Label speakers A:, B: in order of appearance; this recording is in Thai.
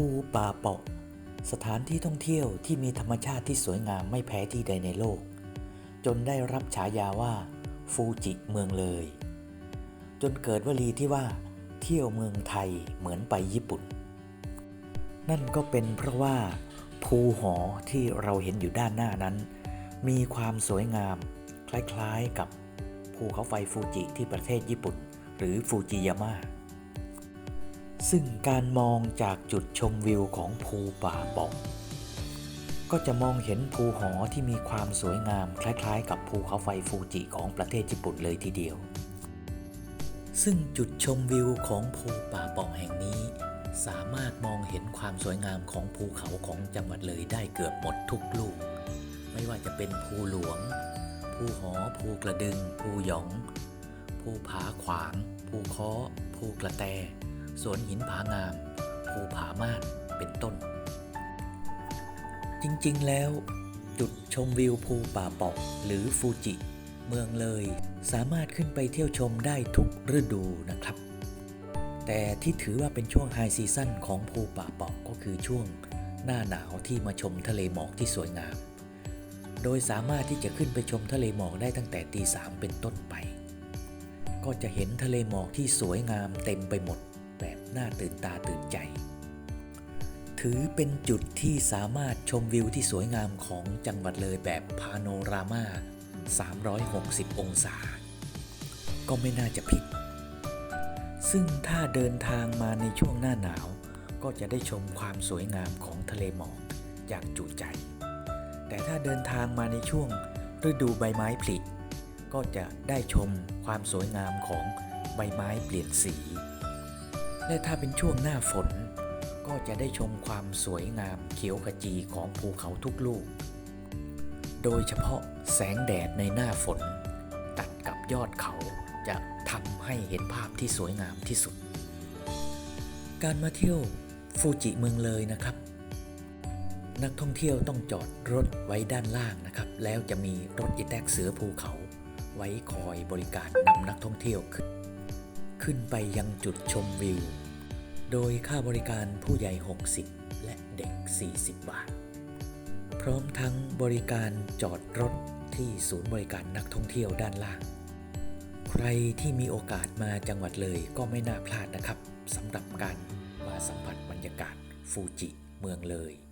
A: ภูป่าเปาะ สถานที่ท่องเที่ยวที่มีธรรมชาติที่สวยงามไม่แพ้ที่ใดในโลก จนได้รับฉายาว่า ฟูจิเมืองเลย จนเกิดวลีที่ว่า เที่ยวเมืองไทยเหมือนไปญี่ปุ่น นั่นก็เป็นเพราะว่า ภูหอที่เราเห็นอยู่ด้านหน้านั้น มีความสวยงาม คล้ายๆกับภูเขาไฟฟูจิที่ประเทศญี่ปุ่น หรือฟูจิยาม่า ซึ่งการมองจากจุดชมวิวของภูป่าเปอง ก็จะมองเห็นภูหอที่มีความสวยงามคล้ายๆ กับภูเขาไฟฟูจิของประเทศญี่ปุ่นเลยทีเดียว ซึ่งจุดชมวิวของภูป่าเปองแห่งนี้ สามารถมองเห็นความสวยงามของภูเขาของจังหวัดเลยได้เกือบหมดทุกลูก ไม่ว่าจะเป็นภูหลวง ภูหอ ภูกระดึง ภูหยอง ภูผาขวาง ภูค้อ ภูกระแต สวนหินผางาม ภูผาม่าน เป็นต้น จริงๆ แล้ว จุดชมวิวภูป่าปาะหรือฟูจิ เมืองเลย สามารถขึ้นไปเที่ยวชมได้ทุกฤดูนะครับ แต่ที่ถือว่าเป็นช่วงไฮซีซั่นของภูป่าปาะก็คือช่วงหน้าหนาวที่มาชมทะเลหมอกที่สวยงาม โดยสามารถที่จะขึ้นไปชมทะเลหมอกได้ตั้งแต่ตีสามเป็นต้นไป ก็จะเห็นทะเลหมอกที่สวยงามเต็มไปหมด น่าตื่นตาตื่นใจ ถือเป็นจุดที่สามารถชมวิวที่สวยงามของจังหวัดเลยแบบพาโนรามา 360 องศา ก็ไม่น่าจะผิด ซึ่งถ้าเดินทางมาในช่วงหน้าหนาว ก็จะได้ชมความสวยงามของทะเลหมอกอย่างจุใจ แต่ถ้าเดินทางมาในช่วงฤดูใบไม้ผลิก็จะได้ชมความสวยงามของใบไม้เปลี่ยนสี และถ้าเป็นช่วงหน้าฝน ก็จะได้ชมความสวยงามเขียวขจีของภูเขาทุกลูก โดยเฉพาะแสงแดดในหน้าฝน ตัดกับยอดเขาจะทำให้เห็นภาพที่สวยงามที่สุด การมาเที่ยวฟูจิเมืองเลยนะครับ นักท่องเที่ยวต้องจอดรถไว้ด้านล่างนะครับ แล้วจะมีรถอีแท็กเสือภูเขา ไว้คอยบริการนำนักท่องเที่ยวขึ้น ขึ้นไปยังจุดชมวิว โดยค่าบริการผู้ใหญ่ 60 และเด็ก 40 บาท พร้อมทั้งบริการจอดรถที่ศูนย์บริการนักท่องเที่ยวด้านล่าง ใครที่มีโอกาสมาจังหวัดเลยก็ไม่น่าพลาดนะครับสำหรับการมาสัมผัสบรรยากาศฟูจิเมืองเลย